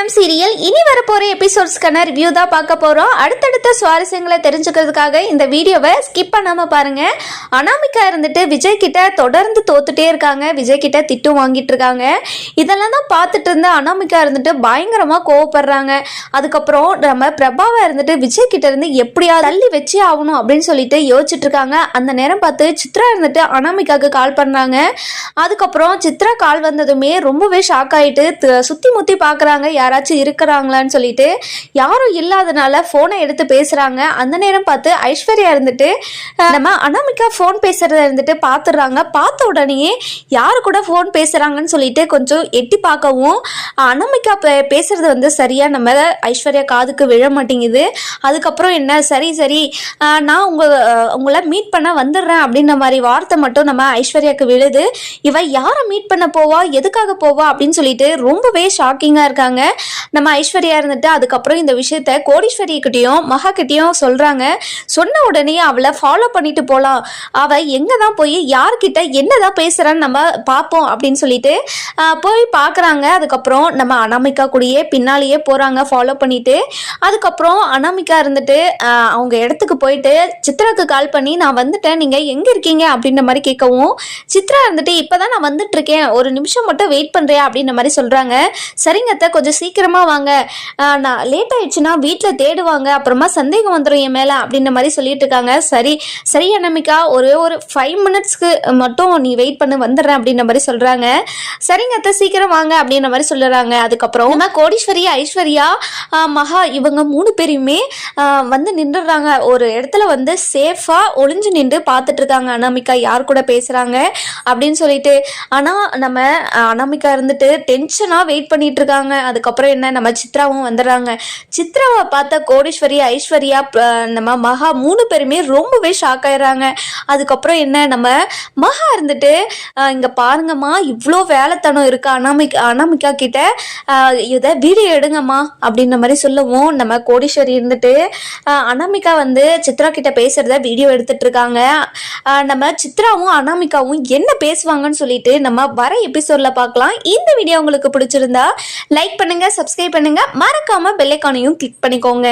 கல்யாணம் சீரியல் இனி வரப்போற எபிசோட்ஸ்க்கான ரிவ்யூ தான் பார்க்க போறோம். அடுத்தடுத்த சுவாரஸ்யங்களை தெரிஞ்சுக்கிறதுக்காக இந்த வீடியோவை ஸ்கிப் பண்ணாம பாருங்க. அனாமிகா இருந்துட்டு விஜய் கிட்ட தொடர்ந்து தோத்துட்டே இருக்காங்க. விஜய் கிட்ட திட்டும் வாங்கிட்டு இருக்காங்க. இதெல்லாம் தான் பார்த்துட்டு இருந்த அனாமிகா இருந்துட்டு பயங்கரமா கோவப்படுறாங்க. அதுக்கப்புறம் நம்ம பிரபாவா இருந்துட்டு விஜய் கிட்ட இருந்து எப்படியா தள்ளி வச்சே ஆகணும் அப்படின்னு சொல்லிட்டு யோசிச்சுட்டு இருக்காங்க. அந்த நேரம் பார்த்து சித்ரா இருந்துட்டு அனாமிகாவுக்கு கால் பண்றாங்க அதுக்கப்புறம் சித்ரா கால் வந்ததுமே ரொம்பவே ஷாக் ஆயிட்டு சுற்றி சுத்தி முத்தி யார் யாராச்சும் இருக்கிறாங்களான்னு சொல்லிட்டு யாரும் இல்லாதனால ஃபோனை எடுத்து பேசுகிறாங்க அந்த நேரம் பார்த்து ஐஸ்வர்யா இருந்துட்டு நம்ம அனாமிகா ஃபோன் பேசுறத இருந்துட்டு பார்த்துடுறாங்க. பார்த்த உடனேயே யார் கூட ஃபோன் பேசுகிறாங்கன்னு சொல்லிட்டு கொஞ்சம் எட்டி பார்க்கவும் அனாமிகா பே- பேசுறது வந்து சரியாக நம்ம ஐஸ்வர்யா காதுக்கு விழ மாட்டேங்குது. அதுக்கப்புறம் என்ன? சரி சரி நான் உங்கள் உங்களை மீட் பண்ண வந்துடுறேன் அப்படின்ற மாதிரி வார்த்தை மட்டும் நம்ம ஐஸ்வர்யாக்கு விழுது. இவ யாரை மீட் பண்ண போவா? எதுக்காக போவா? அப்படின்னு சொல்லிட்டு ரொம்பவே ஷாக்கிங்காக இருக்காங்க. நம்ம ஐஸ்வர்யா இருந்துட்டு அதுக்கப்புறம் இந்த விஷயத்த கோடீஸ்வரி கிட்டேயும் மகா கிட்டேயும் சொல்கிறாங்க சொன்ன உடனே அவளை ஃபாலோ பண்ணிட்டு போகலாம் அவள் எங்கே தான் போய் யார்கிட்ட என்னதான் பேசுகிறான்னு நம்ம பார்ப்போம் அப்படின்னு சொல்லிட்டு போய் பார்க்குறாங்க. அதுக்கப்புறம் நம்ம அனாமிகா கூடயே பின்னாலேயே போகிறாங்க ஃபாலோ பண்ணிட்டு. அதுக்கப்புறம் அனாமிகா இருந்துட்டு அவங்க இடத்துக்கு போயிட்டு சித்ராக்கு கால் பண்ணி நான் வந்துட்டேன். நீங்கள் எங்கே இருக்கீங்க? அப்படின்ற மாதிரி கேட்கவும் சித்ரா இருந்துட்டு இப்போதான் நான் வந்துட்டு இருக்கேன் ஒரு நிமிஷம் மட்டும் வெயிட் பண்ணுறேன் அப்படின்ற மாதிரி சொல்கிறாங்க சரிங்க கொஞ்சம் சீக்கிரம் சீக்கிரமாக வாங்க. நான் லேட் ஆயிடுச்சுன்னா வீட்டில் தேடுவாங்க. அப்புறமா சந்தேகம் வந்துடும் என் மேலே அப்படின்ற மாதிரி சொல்லிட்டு இருக்காங்க. சரி சரி அனமிகா ஒரு ஒரு ஃபைவ் மினிட்ஸ்க்கு மட்டும் நீ வெயிட் பண்ணி வந்துடுறேன் அப்படின்ற மாதிரி சொல்கிறாங்க சரிங்க அத்தை சீக்கிரம் வாங்க அப்படின்ற மாதிரி சொல்லுறாங்க அதுக்கப்புறம் நம்ம கோடீஸ்வரி ஐஸ்வர்யா மகா இவங்க மூணு பேரையுமே வந்து நின்றுடுறாங்க. ஒரு இடத்துல வந்து சேஃபாக ஒளிஞ்சு நின்று பார்த்துட்டு இருக்காங்க. அனாமிகா யார் கூட பேசுகிறாங்க அப்படின்னு சொல்லிட்டு. ஆனால் நம்ம அனாமிகா இருந்துட்டு டென்ஷனாக வெயிட் பண்ணிட்டு இருக்காங்க. அதுக்கப்புறம் அதுக்கப்புறம் என்ன? நம்ம சித்ராவும் வந்துடுறாங்க. சித்ராவை பார்த்த கோடீஸ்வரி ஐஸ்வர்யா நம்ம மகா மூணு பேருமே ரொம்பவே ஷாக் ஆயிடுறாங்க. அதுக்கப்புறம் என்ன? நம்ம மகா இருந்துட்டு இங்கே பாருங்கம்மா இவ்வளோ வேலைத்தனம் இருக்கு. அனாமிகா அனாமிகா கிட்ட இதை வீடியோ எடுங்கம்மா அப்படின்ற மாதிரி சொல்லவும் நம்ம கோடீஸ்வரி இருந்துட்டு அனாமிகா வந்து சித்ரா கிட்ட பேசுறத வீடியோ எடுத்துட்டு இருக்காங்க. நம்ம சித்ராவும் அனாமிகாவும் என்ன பேசுவாங்கன்னு சொல்லிட்டு நம்ம வர எபிசோட்ல பார்க்கலாம். இந்த வீடியோ உங்களுக்கு பிடிச்சிருந்தா லைக் பண்ணுங்க சப்ஸ்கிரைப் பண்ணுங்க. மறக்காம பெல்லைக்கானையும் கிளிக் பண்ணிக்கோங்க.